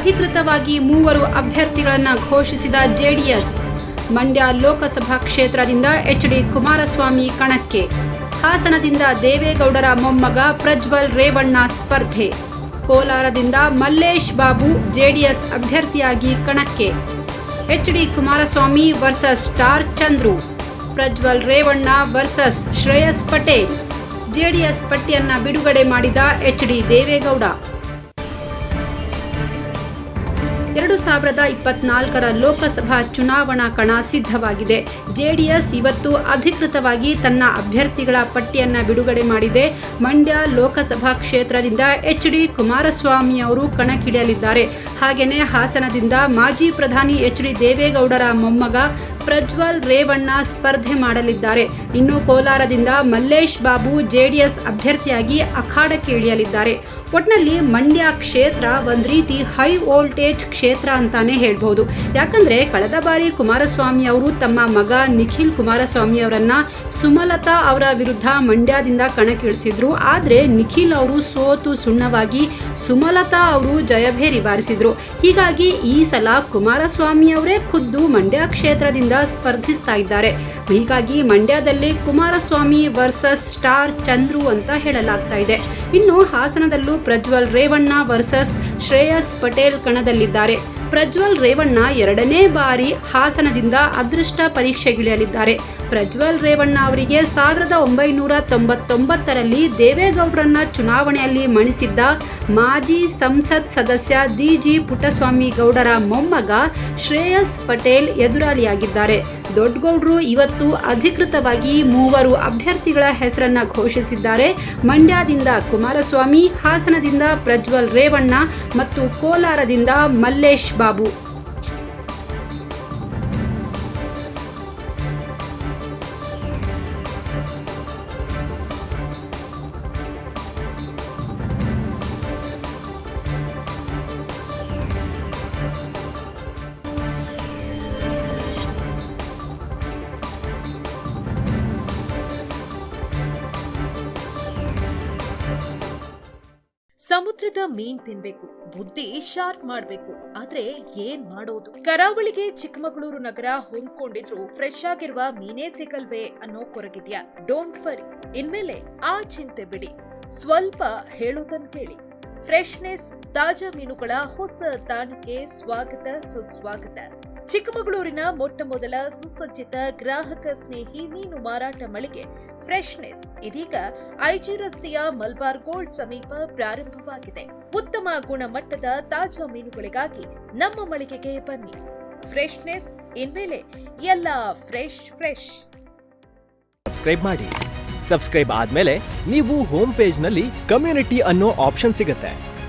ಅಧಿಕೃತವಾಗಿ ಮೂವರು ಅಭ್ಯರ್ಥಿಗಳನ್ನು ಘೋಷಿಸಿದ ಜೆಡಿಎಸ್, ಮಂಡ್ಯ ಲೋಕಸಭಾ ಕ್ಷೇತ್ರದಿಂದ ಎಚ್ ಡಿ ಕುಮಾರಸ್ವಾಮಿ ಕಣಕ್ಕೆ. ಹಾಸನದಿಂದ ದೇವೇಗೌಡರ ಮೊಮ್ಮಗ ಪ್ರಜ್ವಲ್ ರೇವಣ್ಣ ಸ್ಪರ್ಧೆ. ಕೋಲಾರದಿಂದ ಮಲ್ಲೇಶ್ ಬಾಬು ಜೆಡಿಎಸ್ ಅಭ್ಯರ್ಥಿಯಾಗಿ ಕಣಕ್ಕೆ. H D Kumaraswamy versus star Chandru, Prajwal Revanna versus Shreyas Patel. JDS ಪಟ್ಟಿಯನ್ನು ಬಿಡುಗಡೆ ಮಾಡಿದ ಎಚ್ ಡಿ ದೇವೇಗೌಡ. ಎರಡು ಸಾವಿರದ ಇಪ್ಪತ್ನಾಲ್ಕರ ಲೋಕಸಭಾ ಚುನಾವಣಾ ಕಣ ಸಿದ್ಧವಾಗಿದೆ. ಜೆಡಿಎಸ್ ಇವತ್ತು ಅಧಿಕೃತವಾಗಿ ತನ್ನ ಅಭ್ಯರ್ಥಿಗಳ ಪಟ್ಟಿಯನ್ನು ಬಿಡುಗಡೆ ಮಾಡಿದೆ. ಮಂಡ್ಯ ಲೋಕಸಭಾ ಕ್ಷೇತ್ರದಿಂದ ಎಚ್ ಡಿ ಕುಮಾರಸ್ವಾಮಿ ಅವರು ಕಣಕ್ಕಿಳಿಯಲಿದ್ದಾರೆ. ಹಾಗೆಯೇ ಹಾಸನದಿಂದ ಮಾಜಿ ಪ್ರಧಾನಿ ಎಚ್ ಡಿ ದೇವೇಗೌಡರ ಮೊಮ್ಮಗ ಪ್ರಜ್ವಲ್ ರೇವಣ್ಣ ಸ್ಪರ್ಧೆ ಮಾಡಲಿದ್ದಾರೆ. ಇನ್ನು ಕೋಲಾರದಿಂದ ಮಲ್ಲೇಶ್ ಬಾಬು ಜೆಡಿಎಸ್ ಅಭ್ಯರ್ಥಿಯಾಗಿ ಅಖಾಡಕ್ಕೆ ಇಳಿಯಲಿದ್ದಾರೆ. ಒಟ್ನಲ್ಲಿ ಮಂಡ್ಯ ಕ್ಷೇತ್ರ ಒಂದು ರೀತಿ ಹೈ ವೋಲ್ಟೇಜ್ ಕ್ಷೇತ್ರ ಅಂತಾನೆ ಹೇಳ್ಬೋದು. ಯಾಕಂದ್ರೆ ಕಳೆದ ಬಾರಿ ಕುಮಾರಸ್ವಾಮಿ ಅವರು ತಮ್ಮ ಮಗ ನಿಖಿಲ್ ಕುಮಾರಸ್ವಾಮಿ ಅವರನ್ನ ಸುಮಲತಾ ಅವರ ವಿರುದ್ಧ ಮಂಡ್ಯದಿಂದ ಕಣಕ್ಕಿಳಿಸಿದ್ರು. ಆದರೆ ನಿಖಿಲ್ ಅವರು ಸೋತು ಸುಣ್ಣವಾಗಿ ಸುಮಲತಾ ಅವರು ಜಯಭೇರಿ ಬಾರಿಸಿದ್ರು. ಹೀಗಾಗಿ ಈ ಸಲ ಕುಮಾರಸ್ವಾಮಿ ಅವರೇ ಖುದ್ದು ಮಂಡ್ಯ ಕ್ಷೇತ್ರದಿಂದ ಸ್ಪರ್ಧಿಸ್ತಾ ಇದ್ದಾರೆ. ಹೀಗಾಗಿ ಮಂಡ್ಯದಲ್ಲಿ ಕುಮಾರಸ್ವಾಮಿ ವರ್ಸಸ್ ಸ್ಟಾರ್ ಚಂದ್ರು ಅಂತ ಹೇಳಲಾಗ್ತಾ ಇದೆ. ಇನ್ನು ಹಾಸನದಲ್ಲೂ ಪ್ರಜ್ವಲ್ ರೇವಣ್ಣ ವರ್ಸಸ್ ಶ್ರೇಯಸ್ ಪಟೇಲ್ ಕಣದಲ್ಲಿದ್ದಾರೆ. ಪ್ರಜ್ವಲ್ ರೇವಣ್ಣ ಎರಡನೇ ಬಾರಿ ಹಾಸನದಿಂದ ಅದೃಷ್ಟ ಪರೀಕ್ಷೆಗಿಳಿಯಲಿದ್ದಾರೆ ಪ್ರಜ್ವಲ್ ರೇವಣ್ಣ ಅವರಿಗೆ ಸಾವಿರದ ಒಂಬೈನೂರ ತೊಂಬತ್ತೊಂಬತ್ತರಲ್ಲಿ ದೇವೇಗೌಡರನ್ನ ಚುನಾವಣೆಯಲ್ಲಿ ಮಣಿಸಿದ್ದ ಮಾಜಿ ಸಂಸತ್ ಸದಸ್ಯ ಡಿ ಜಿ ಪುಟ್ಟಸ್ವಾಮಿ ಗೌಡರ ಮೊಮ್ಮಗ ಶ್ರೇಯಸ್ ಪಟೇಲ್ ಎದುರಾಳಿಯಾಗಿದ್ದಾರೆ. ದೊಡ್ಡಗೌಡರು ಇವತ್ತು ಅಧಿಕೃತವಾಗಿ ಮೂವರು ಅಭ್ಯರ್ಥಿಗಳ ಹೆಸರನ್ನ ಘೋಷಿಸಿದ್ದಾರೆ. ಮಂಡ್ಯದಿಂದ ಕುಮಾರಸ್ವಾಮಿ, ಹಾಸನದಿಂದ ಪ್ರಜ್ವಲ್ ರೇವಣ್ಣ ಮತ್ತು ಕೋಲಾರದಿಂದ ಮಲ್ಲೇಶ್ ಬಾಬು. ಸಮುದ್ರದ ಮೀನ್ ತಿನ್ಬೇಕು, ಬುದ್ಧಿ ಶಾರ್ಪ್ ಮಾಡ್ಬೇಕು, ಆದ್ರೆ ಏನ್ ಮಾಡೋದು? ಕರಾವಳಿಗೆ ಚಿಕ್ಕಮಗಳೂರು ನಗರ ಹೊಂದ್ಕೊಂಡಿದ್ರು ಫ್ರೆಶ್ ಆಗಿರುವ ಮೀನೇ ಸಿಗಲ್ವೇ ಅನ್ನೋ ಕೊರಗಿದ್ಯಾ? ಡೋಂಟ್ ವರಿ ಇನ್ಮೇಲೆ ಆ ಚಿಂತೆ ಬಿಡಿ. ಸ್ವಲ್ಪ ಹೇಳೋದನ್ ಕೇಳಿ. ಫ್ರೆಶ್ನೆಸ್ ತಾಜಾ ಮೀನುಗಳ ಹೊಸ ತಾಣಕ್ಕೆ ಸ್ವಾಗತ, ಸುಸ್ವಾಗತ. ಚಿಕ್ಕಮಗಳೂರಿನ ಮೊಟ್ಟ ಮೊದಲ ಸುಸಜ್ಜಿತ ಗ್ರಾಹಕ ಸ್ನೇಹಿ ಮೀನು ಮಾರಾಟ ಮಳಿಗೆ ಫ್ರೆಶ್ನೆಸ್ ಇದೀಗ ಐಜಿ ರಸ್ತೆಯ ಮಲ್ಬಾರ್ ಗೋಲ್ಡ್ ಸಮೀಪ ಪ್ರಾರಂಭವಾಗಿದೆ. ಉತ್ತಮ ಗುಣಮಟ್ಟದ ತಾಜಾ ಮೀನುಗಳಿಗಾಗಿ ನಮ್ಮ ಮಳಿಗೆಗೆ ಬನ್ನಿ. ಫ್ರೆಶ್ನೆಸ್ ಇನ್ಮೇಲೆ ಎಲ್ಲ ಫ್ರೆಶ್ ಫ್ರೆಶ್. ಸಬ್ಸ್ಕ್ರೈಬ್ ಮಾಡಿ. ಸಬ್ಸ್ಕ್ರೈಬ್ ಆದ್ಮೇಲೆ ನೀವು ಹೋಮ್ ಪೇಜ್ನಲ್ಲಿ ಕಮ್ಯುನಿಟಿ ಅನ್ನೋ ಆಪ್ಷನ್ ಸಿಗುತ್ತೆ.